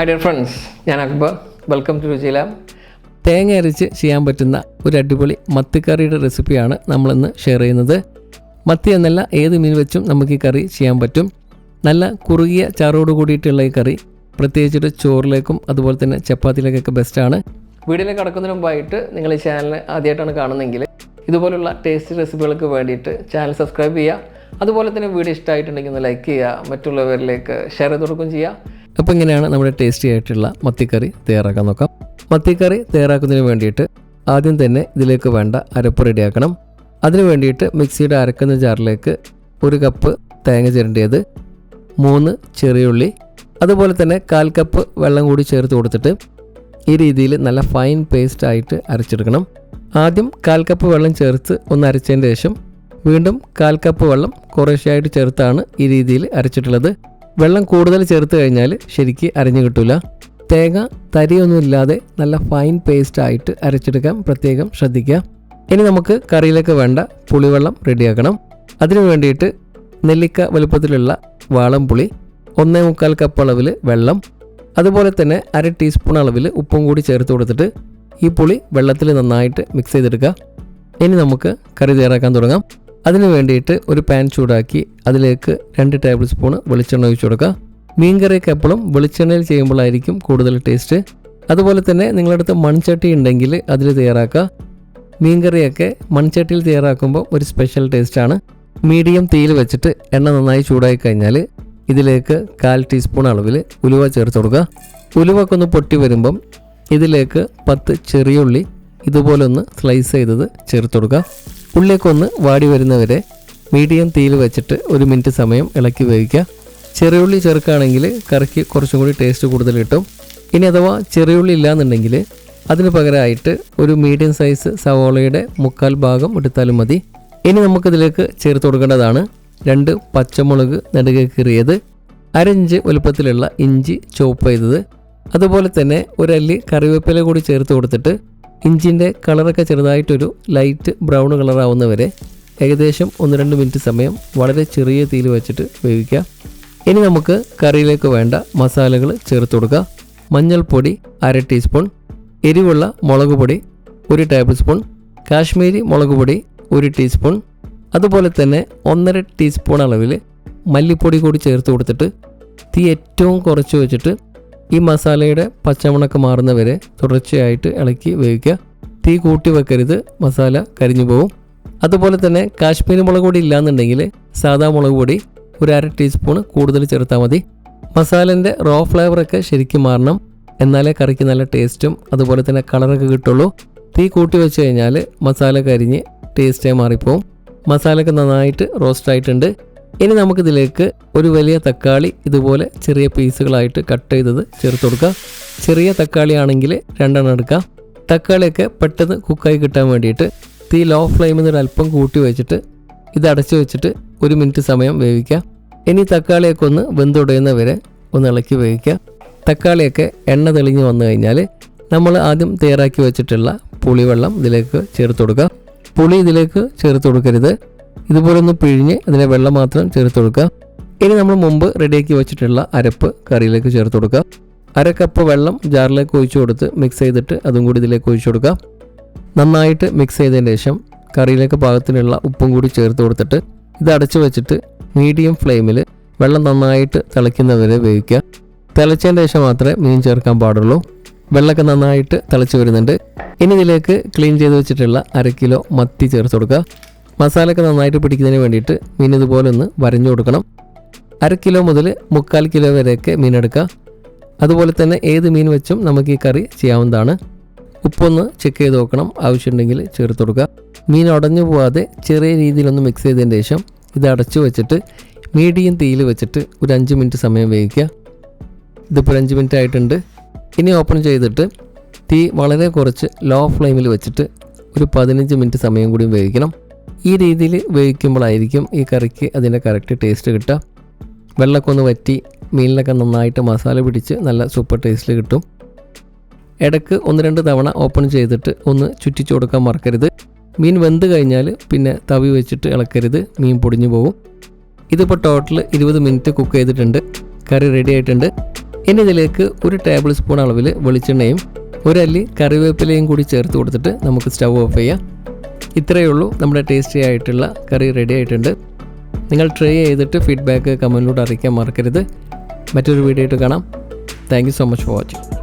Hi dear friends ഞാൻ Akbar. Welcome to രുചിലാം തേങ്ങ അരച്ച് ചെയ്യാൻ പറ്റുന്ന ഒരു അടിപൊളി മത്തിക്കറിയുടെ റെസിപ്പിയാണ് നമ്മളിന്ന് ഷെയർ ചെയ്യുന്നത്. മത്തി എന്നല്ല ഏത് മീൻ വെച്ചും നമുക്ക് ഈ കറി ചെയ്യാൻ പറ്റും. നല്ല കുറുകിയ ചാറോട് കൂടിയിട്ടുള്ള ഈ കറി പ്രത്യേകിച്ചിട്ട് ചോറിലേക്കും അതുപോലെ തന്നെ ചപ്പാത്തിയിലേക്കൊക്കെ ബെസ്റ്റാണ് വീടിനെ കിടക്കുന്നതിന് മുമ്പായിട്ട് നിങ്ങൾ ഈ ചാനൽ ആദ്യമായിട്ടാണ് കാണുന്നതെങ്കിൽ ഇതുപോലുള്ള ടേസ്റ്റി റെസിപ്പികൾക്ക് വേണ്ടിയിട്ട് ചാനൽ സബ്സ്ക്രൈബ് ചെയ്യുക. അതുപോലെ തന്നെ വീഡിയോ ഇഷ്ടമായിട്ടുണ്ടെങ്കിൽ ഒന്ന് ലൈക്ക് ചെയ്യുക. മറ്റുള്ളവരിലേക്ക് ഷെയർ ചെയ്ത് കൊടുക്കുകയും ചെയ്യുക. അപ്പോൾ ഇങ്ങനെയാണ് നമ്മുടെ ടേസ്റ്റി ആയിട്ടുള്ള മത്തിക്കറി തയ്യാറാക്കാൻ നോക്കാം. മത്തിക്കറി തയ്യാറാക്കുന്നതിന് വേണ്ടിയിട്ട് ആദ്യം തന്നെ ഇതിലേക്ക് വേണ്ട അരപ്പ് റെഡിയാക്കണം. അതിന് വേണ്ടിയിട്ട് മിക്സിയുടെ അരക്കുന്ന ജാറിലേക്ക് ഒരു കപ്പ് തേങ്ങ ചിരണ്ടിയത് മൂന്ന് ചെറിയുള്ളി അതുപോലെ തന്നെ കാൽ കപ്പ് വെള്ളം കൂടി ചേർത്ത് കൊടുത്തിട്ട് ഈ രീതിയിൽ നല്ല ഫൈൻ പേസ്റ്റ് ആയിട്ട് അരച്ചെടുക്കണം. ആദ്യം കാൽ കപ്പ് വെള്ളം ചേർത്ത് ഒന്ന് അരച്ചതിന് ശേഷം വീണ്ടും കാൽ കപ്പ് വെള്ളം കുറേശ്ശെയായിട്ട് ചേർത്താണ് ഈ രീതിയിൽ അരച്ചിട്ടുള്ളത്. വെള്ളം കൂടുതൽ ചേർത്ത് കഴിഞ്ഞാൽ ശരിക്ക് അരഞ്ഞു കിട്ടില്ല തേങ്ങ തരിയൊന്നുമില്ലാതെ നല്ല ഫൈൻ പേസ്റ്റ് ആയിട്ട് അരച്ചെടുക്കാൻ പ്രത്യേകം ശ്രദ്ധിക്കുക. ഇനി നമുക്ക് കറിയിലേക്ക് വേണ്ട പുളിവെള്ളം റെഡിയാക്കണം. അതിനു വേണ്ടിയിട്ട് നെല്ലിക്ക വലുപ്പത്തിലുള്ള വാളം പുളി ഒന്നേ മുക്കാൽ കപ്പ് അളവിൽ വെള്ളം അതുപോലെ തന്നെ അര ടീസ്പൂൺ അളവിൽ ഉപ്പും കൂടി ചേർത്ത് കൊടുത്തിട്ട് ഈ പുളി വെള്ളത്തിൽ നന്നായിട്ട് മിക്സ് ചെയ്തെടുക്കുക. ഇനി നമുക്ക് കറി തയ്യാറാക്കാൻ തുടങ്ങാം. അതിന് വേണ്ടിയിട്ട് ഒരു പാൻ ചൂടാക്കി അതിലേക്ക് രണ്ട് ടേബിൾ സ്പൂൺ വെളിച്ചെണ്ണ ഒഴിച്ചു കൊടുക്കുക. മീൻകറിയൊക്കെ എപ്പോഴും വെളിച്ചെണ്ണയിൽ ചെയ്യുമ്പോഴായിരിക്കും കൂടുതൽ ടേസ്റ്റ് അതുപോലെ തന്നെ നിങ്ങളുടെ അടുത്ത് മൺചട്ടി ഉണ്ടെങ്കിൽ അതിൽ തയ്യാറാക്കുക. മീൻകറിയൊക്കെ മൺചട്ടിയിൽ തയ്യാറാക്കുമ്പോൾ ഒരു സ്പെഷ്യൽ ടേസ്റ്റാണ് മീഡിയം തീയിൽ വെച്ചിട്ട് എണ്ണ നന്നായി ചൂടായി കഴിഞ്ഞാൽ ഇതിലേക്ക് കാൽ ടീസ്പൂൺ അളവിൽ ഉലുവ ചേർത്ത് കൊടുക്കുക. ഉലുവൊക്കെ ഒന്ന് പൊട്ടി വരുമ്പം ഇതിലേക്ക് പത്ത് ചെറിയ ഉള്ളി ഇതുപോലെ ഒന്ന് സ്ലൈസ് ചെയ്തത് ചേർത്ത് കൊടുക്കുക. ഉള്ളിയൊക്കെ വാടി വരുന്നവരെ മീഡിയം തീയിൽ വെച്ചിട്ട് ഒരു മിനിറ്റ് സമയം ഇളക്കി വേവിക്കുക. ചെറിയുള്ളി ചേർക്കുകയാണെങ്കിൽ കറിക്ക് കുറച്ചും കൂടി ടേസ്റ്റ് കൂടുതൽ കിട്ടും. ഇനി അഥവാ ചെറിയുള്ളി ഇല്ലാന്നുണ്ടെങ്കിൽ അതിന് പകരമായിട്ട് ഒരു മീഡിയം സൈസ് സവോളയുടെ മുക്കാൽ ഭാഗം എടുത്താലും മതി. ഇനി നമുക്കിതിലേക്ക് ചേർത്ത് കൊടുക്കേണ്ടതാണ് രണ്ട് പച്ചമുളക് നടുകെ കീറിയത് അരഞ്ച് വലുപ്പത്തിലുള്ള ഇഞ്ചി ചോപ്പ് ചെയ്തത്. അതുപോലെ തന്നെ ഒരല്ലി കറിവേപ്പില കൂടി ചേർത്ത് കൊടുത്തിട്ട് ഇഞ്ചിന്റെ കളറൊക്കെ ചെറുതായിട്ടൊരു ലൈറ്റ് ബ്രൗൺ കളറാവുന്നവരെ ഏകദേശം ഒന്ന് രണ്ട് മിനിറ്റ് സമയം വളരെ ചെറിയ തീയിൽ വെച്ചിട്ട് വേവിക്കുക. ഇനി നമുക്ക് കറിയിലേക്ക് വേണ്ട മസാലകൾ ചേർത്ത് കൊടുക്കുക. മഞ്ഞൾപ്പൊടി അര ടീസ്പൂൺ എരിവുള്ള മുളക് പൊടി ഒരു ടേബിൾ സ്പൂൺ കാശ്മീരി മുളക് പൊടി ഒരു ടീസ്പൂൺ അതുപോലെ തന്നെ ഒന്നര ടീസ്പൂൺ അളവിൽ മല്ലിപ്പൊടി കൂടി ചേർത്ത് കൊടുത്തിട്ട് തീ ഏറ്റവും കുറച്ച് വെച്ചിട്ട് ഈ മസാലയുടെ പച്ചമണക്ക് മാറുന്നവരെ തുടർച്ചയായിട്ട് ഇളക്കി വേവിക്കുക. തീ കൂട്ടി വെക്കരുത്. മസാല കരിഞ്ഞു പോകും അതുപോലെ തന്നെ കാശ്മീരി മുളക് പൊടി ഇല്ലാന്നുണ്ടെങ്കിൽ സാധാ മുളക് പൊടി ഒരു അര ടീസ്പൂൺ കൂടുതൽ ചേർത്താൽ മതി. മസാലന്റെ റോ ഫ്ലേവറൊക്കെ ശരിക്കും മാറണം. എന്നാലേ കറിക്ക് നല്ല ടേസ്റ്റും അതുപോലെ തന്നെ കളറൊക്കെ കിട്ടുള്ളൂ. തീ കൂട്ടി വെച്ച് കഴിഞ്ഞാൽ മസാല കരിഞ്ഞ് ടേസ്റ്റേ മാറിപ്പോവും. മസാലയൊക്കെ നന്നായിട്ട് റോസ്റ്റ് ആയിട്ടുണ്ട്. ഇനി നമുക്കിതിലേക്ക് ഒരു വലിയ തക്കാളി ഇതുപോലെ ചെറിയ പീസുകളായിട്ട് കട്ട് ചെയ്തത് ചേർത്ത് കൊടുക്കുക ചെറിയ തക്കാളി ആണെങ്കിൽ രണ്ടെണ്ണം എടുക്കാം. തക്കാളിയൊക്കെ പെട്ടെന്ന് കുക്കായി കിട്ടാൻ വേണ്ടിയിട്ട് തീ ലോ ഫ്ലെയിമിൽ നിന്ന് അല്പം കൂട്ടി വെച്ചിട്ട് ഇത് അടച്ചു വെച്ചിട്ട് ഒരു മിനിറ്റ് സമയം വേവിക്കാം. ഇനി തക്കാളിയൊക്കെ ഒന്ന് വെന്തുടയുന്ന വരെ ഒന്ന് ഇളക്കി വേവിക്കാം. തക്കാളിയൊക്കെ എണ്ണ തെളിഞ്ഞ് വന്നു കഴിഞ്ഞാൽ നമ്മൾ ആദ്യം തയ്യാറാക്കി വെച്ചിട്ടുള്ള പുളിവെള്ളം ഇതിലേക്ക് ചേർത്ത് കൊടുക്കുക പുളി ഇതിലേക്ക് ചേർത്ത് കൊടുക്കരുത്. ഇതുപോലെ ഒന്ന് പിഴിഞ്ഞ് അതിനെ വെള്ളം മാത്രം ചേർത്ത് കൊടുക്കുക ഇനി നമ്മൾ മുമ്പ് റെഡിയാക്കി വെച്ചിട്ടുള്ള അരപ്പ് കറിയിലേക്ക് ചേർത്ത് കൊടുക്കുക അര കപ്പ് വെള്ളം ജാറിലേക്ക് ഒഴിച്ചു കൊടുത്ത് മിക്സ് ചെയ്തിട്ട് അതും കൂടി ഇതിലേക്ക് ഒഴിച്ചു കൊടുക്കുക. നന്നായിട്ട് മിക്സ് ചെയ്തതിന് ശേഷം കറിയിലേക്ക് പാകത്തിനുള്ള ഉപ്പും കൂടി ചേർത്ത് കൊടുത്തിട്ട് ഇത് അടച്ചു വെച്ചിട്ട് മീഡിയം ഫ്ലെയിമിൽ വെള്ളം നന്നായിട്ട് തിളയ്ക്കുന്നവരെ വേവിക്കുക. തിളച്ചതിന് ശേഷം മാത്രമേ മീൻ ചേർക്കാൻ പാടുള്ളൂ. വെള്ളമൊക്കെ നന്നായിട്ട് തിളച്ച് വരുന്നുണ്ട്. ഇനി ഇതിലേക്ക് ക്ലീൻ ചെയ്ത് വെച്ചിട്ടുള്ള അര കിലോ മത്തി ചേർത്ത് കൊടുക്കുക. മസാലയൊക്കെ നന്നായിട്ട് പിടിക്കുന്നതിന് വേണ്ടിയിട്ട് മീൻ ഇതുപോലെ ഒന്ന് വരഞ്ഞു കൊടുക്കണം. അര കിലോ മുതൽ മുക്കാൽ കിലോ വരെയൊക്കെ മീൻ എടുക്കുക. അതുപോലെ തന്നെ ഏത് മീൻ വെച്ചും നമുക്ക് ഈ കറി ചെയ്യാവുന്നതാണ്. ഉപ്പൊന്ന് ചെക്ക് ചെയ്ത് നോക്കണം. ആവശ്യമുണ്ടെങ്കിൽ ചേർത്ത് കൊടുക്കുക. മീൻ ഉടഞ്ഞു പോവാതെ ചെറിയ രീതിയിലൊന്ന് മിക്സ് ചെയ്തതിന് ശേഷം ഇത് അടച്ചു വെച്ചിട്ട് മീഡിയം തീയിൽ വെച്ചിട്ട് ഒരു അഞ്ച് മിനിറ്റ് സമയം വേവിക്കുക. ഇതിപ്പോൾ അഞ്ച് മിനിറ്റ് ആയിട്ടുണ്ട്. ഇനി ഓപ്പൺ ചെയ്തിട്ട് തീ വളരെ കുറച്ച് ലോ ഫ്ലെയിമിൽ വെച്ചിട്ട് ഒരു പതിനഞ്ച് മിനിറ്റ് സമയം കൂടി വേവിക്കണം. ഈ രീതിയിൽ വേവിക്കുമ്പോഴായിരിക്കും ഈ കറിക്ക് അതിന്റെ കറക്റ്റ് ടേസ്റ്റ് കിട്ടുക. വെള്ളമൊക്കെ ഒന്ന് വറ്റി മീനിലൊക്കെ നന്നായിട്ട് മസാല പിടിച്ച് നല്ല സൂപ്പർ ടേസ്റ്റിൽ കിട്ടും. ഇടയ്ക്ക് ഒന്ന് രണ്ട് തവണ ഓപ്പൺ ചെയ്തിട്ട് ഒന്ന് ചുറ്റിച്ചു കൊടുക്കാൻ മറക്കരുത്. മീൻ വെന്ത് കഴിഞ്ഞാൽ പിന്നെ തവി വെച്ചിട്ട് ഇളക്കരുത് മീൻ പൊടിഞ്ഞു പോകും. ഇതിപ്പോൾ ടോട്ടൽ ഇരുപത് മിനിറ്റ് കുക്ക് ചെയ്തിട്ടുണ്ട്. കറി റെഡി ആയിട്ടുണ്ട്. ഇനി ഇതിലേക്ക് ഒരു ടേബിൾ സ്പൂൺ അളവിൽ വെളിച്ചെണ്ണയും ഒരല്ലി കറിവേപ്പിലയും കൂടി ചേർത്ത് കൊടുത്തിട്ട് നമുക്ക് സ്റ്റവ് ഓഫ് ചെയ്യാം. ഇത്രയേ ഉള്ളൂ. നമ്മുടെ ടേസ്റ്റി ആയിട്ടുള്ള കറി റെഡി ആയിട്ടുണ്ട്. നിങ്ങൾ ട്രൈ ചെയ്തിട്ട് ഫീഡ്ബാക്ക് കമന്റിലൂടെ അറിയിക്കാൻ മറക്കരുത്. മറ്റൊരു വീഡിയോ ആയിട്ട് കാണാം. Thank you so much for watching